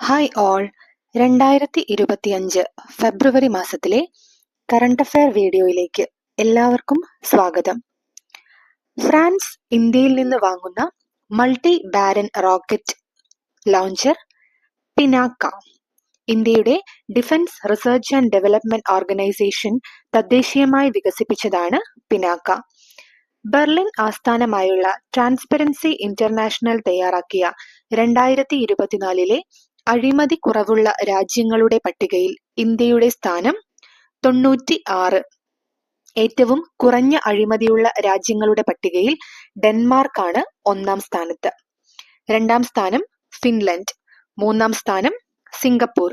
Hi all രണ്ടായിരത്തി ഇരുപത്തിയഞ്ച് ഫെബ്രുവരി മാസത്തിലെ കറണ്ട് അഫയർ വീഡിയോയിലേക്ക് എല്ലാവർക്കും സ്വാഗതം. ഫ്രാൻസ് ഇന്ത്യയിൽ നിന്ന് വാങ്ങുന്ന multi barrel rocket launcher Pinaka ഇന്ത്യയുടെ defence research and development organisation തദ്ദേശീയമായി വികസിപ്പിച്ചതാണ് പിനാക്ക. ബെർലിൻ ആസ്ഥാനമായുള്ള ട്രാൻസ്പെറൻസി ഇന്റർനാഷണൽ തയ്യാറാക്കിയ രണ്ടായിരത്തി ഇരുപത്തിനാലിലെ അഴിമതി കുറവുള്ള രാജ്യങ്ങളുടെ പട്ടികയിൽ ഇന്ത്യയുടെ സ്ഥാനം തൊണ്ണൂറ്റി ആറ് ഏറ്റവും കുറഞ്ഞ അഴിമതിയുള്ള രാജ്യങ്ങളുടെ പട്ടികയിൽ ഡെൻമാർക്കാണ് ഒന്നാം സ്ഥാനത്ത്. രണ്ടാം സ്ഥാനം ഫിൻലൻഡ് മൂന്നാം സ്ഥാനം സിംഗപ്പൂർ.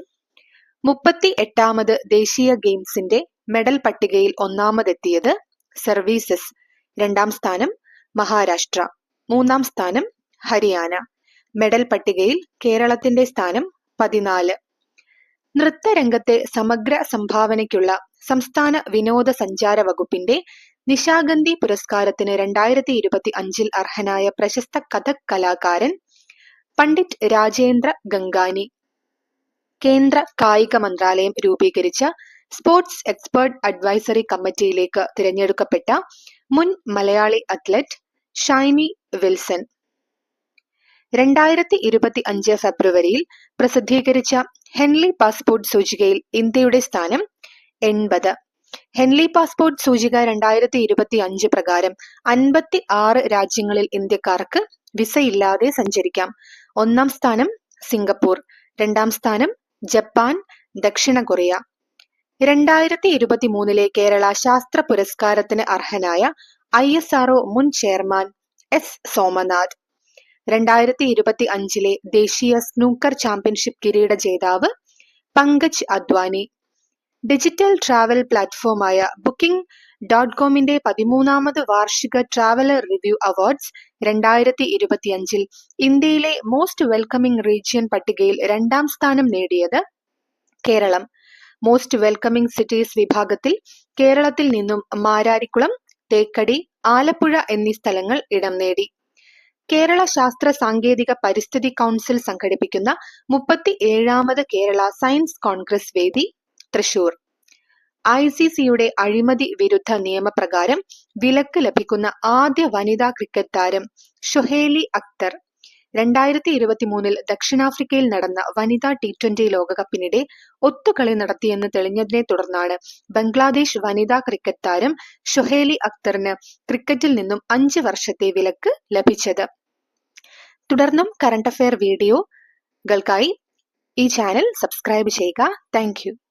മുപ്പത്തി എട്ടാമത് ദേശീയ ഗെയിംസിന്റെ മെഡൽ പട്ടികയിൽ ഒന്നാമതെത്തിയത് സർവീസസ് രണ്ടാം സ്ഥാനം മഹാരാഷ്ട്ര മൂന്നാം സ്ഥാനം ഹരിയാന. മെഡൽ പട്ടികയിൽ കേരളത്തിന്റെ സ്ഥാനം പതിനാല്. നൃത്തരംഗത്തെ സമഗ്ര സംഭാവനയ്ക്കുള്ള സംസ്ഥാന വിനോദസഞ്ചാര വകുപ്പിന്റെ നിശാഗന്ധി പുരസ്കാരത്തിന് രണ്ടായിരത്തി ഇരുപത്തി അഞ്ചിൽ അർഹനായ പ്രശസ്ത കഥക് കലാകാരൻ പണ്ഡിറ്റ് രാജേന്ദ്ര ഗംഗാനി. കേന്ദ്ര കായിക മന്ത്രാലയം രൂപീകരിച്ച സ്പോർട്സ് എക്സ്പേർട്ട് അഡ്വൈസറി കമ്മിറ്റിയിലേക്ക് തിരഞ്ഞെടുക്കപ്പെട്ട മുൻ മലയാളി അത്ലറ്റ് ഷൈനി വിൽസൺ. രണ്ടായിരത്തി ഇരുപത്തി അഞ്ച് ഫെബ്രുവരിയിൽ പ്രസിദ്ധീകരിച്ച ഹെൻലി പാസ്പോർട്ട് സൂചികയിൽ ഇന്ത്യയുടെ സ്ഥാനം എൺപത്. ഹെൻലി പാസ്പോർട്ട് സൂചിക രണ്ടായിരത്തി ഇരുപത്തി അഞ്ച് പ്രകാരം അൻപത്തി ആറ് രാജ്യങ്ങളിൽ ഇന്ത്യക്കാർക്ക് വിസയില്ലാതെ സഞ്ചരിക്കാം. ഒന്നാം സ്ഥാനം സിംഗപ്പൂർ രണ്ടാം സ്ഥാനം ജപ്പാൻ ദക്ഷിണ കൊറിയ. രണ്ടായിരത്തി ഇരുപത്തി മൂന്നിലെ കേരള ശാസ്ത്ര പുരസ്കാരത്തിന് അർഹനായ ഐ എസ് ആർഒ മുൻ ചെയർമാൻ എസ് സോമനാഥ്. രണ്ടായിരത്തി ഇരുപത്തി അഞ്ചിലെ ദേശീയ സ്നൂക്കർ ചാമ്പ്യൻഷിപ്പ് കിരീട ജേതാവ് പങ്കജ് അദ്വാനി. ഡിജിറ്റൽ ട്രാവൽ പ്ലാറ്റ്ഫോമായ ബുക്കിംഗ് ഡോട്ട് കോമിന്റെ പതിമൂന്നാമത് വാർഷിക ട്രാവലർ റിവ്യൂ അവാർഡ്സ് രണ്ടായിരത്തി ഇരുപത്തിയഞ്ചിൽ ഇന്ത്യയിലെ മോസ്റ്റ് വെൽക്കമിംഗ് റീജിയൻ പട്ടികയിൽ രണ്ടാം സ്ഥാനം നേടിയത് കേരളം. മോസ്റ്റ് വെൽക്കമിംഗ് സിറ്റീസ് വിഭാഗത്തിൽ കേരളത്തിൽ നിന്നും മാരാരിക്കുളം തേക്കടി ആലപ്പുഴ എന്നീ സ്ഥലങ്ങൾ ഇടം നേടി. കേരള ശാസ്ത്ര സാങ്കേതിക പരിസ്ഥിതി കൗൺസിൽ സംഘടിപ്പിക്കുന്ന മുപ്പത്തി ഏഴാമത് കേരള സയൻസ് കോൺഗ്രസ് വേദി തൃശൂർ. ഐ സി സിയുടെ അഴിമതി വിരുദ്ധ നിയമപ്രകാരം വിലക്ക് ലഭിക്കുന്ന ആദ്യ വനിതാ ക്രിക്കറ്റ് താരം ഷുഹേലി അക്തർ രണ്ടായിരത്തി ഇരുപത്തി മൂന്നിൽ ദക്ഷിണാഫ്രിക്കയിൽ നടന്ന വനിതാ ടി ട്വന്റി ലോകകപ്പിനിടെ ഒത്തുകളി നടത്തിയെന്ന് തെളിഞ്ഞതിനെ തുടർന്നാണ് ബംഗ്ലാദേശ് വനിതാ ക്രിക്കറ്റ് താരം ഷൊഹേലി അക്തറിന് ക്രിക്കറ്റിൽ നിന്നും അഞ്ച് വർഷത്തെ വിലക്ക് ലഭിച്ചത്. തുടർന്നും കറണ്ട് അഫയർ വീഡിയോകൾക്കായി ഈ ചാനൽ സബ്സ്ക്രൈബ് ചെയ്യുക. താങ്ക്